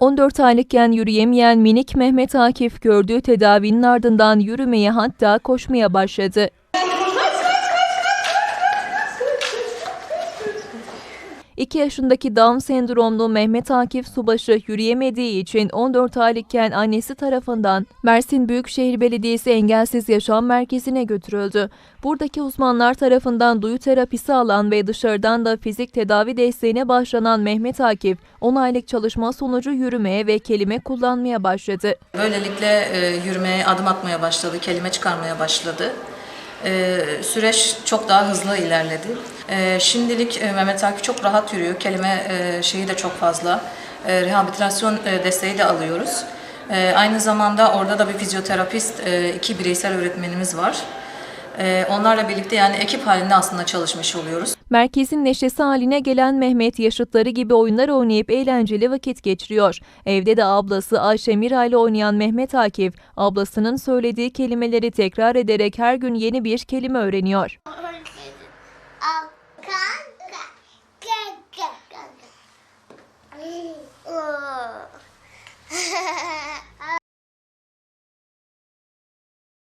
14 aylıkken yürüyemeyen minik Mehmet Akif gördüğü tedavinin ardından yürümeye hatta koşmaya başladı. İki yaşındaki Down sendromlu Mehmet Akif Subaşı yürüyemediği için 14 aylıkken annesi tarafından Mersin Büyükşehir Belediyesi Engelsiz Yaşam Merkezi'ne götürüldü. Buradaki uzmanlar tarafından duyu terapisi alan ve dışarıdan da fizik tedavi desteğine başlanan Mehmet Akif, 10 aylık çalışma sonucu yürümeye ve kelime kullanmaya başladı. Böylelikle e, yürümeye, adım atmaya başladı, kelime çıkarmaya başladı. E, süreç çok daha hızlı ilerledi. E, şimdilik e, Mehmet Akif çok rahat yürüyor. Kelime e, şeyi de çok fazla. E, rehabilitasyon e, desteği de alıyoruz. E, aynı zamanda orada da bir fizyoterapist, e, iki bireysel öğretmenimiz var. E, onlarla birlikte yani ekip halinde aslında çalışmış oluyoruz. Merkezin neşesi haline gelen Mehmet yaşıtları gibi oyunlar oynayıp eğlenceli vakit geçiriyor. Evde de ablası Ayşe Mira ile oynayan Mehmet Akif, ablasının söylediği kelimeleri tekrar ederek her gün yeni bir kelime öğreniyor.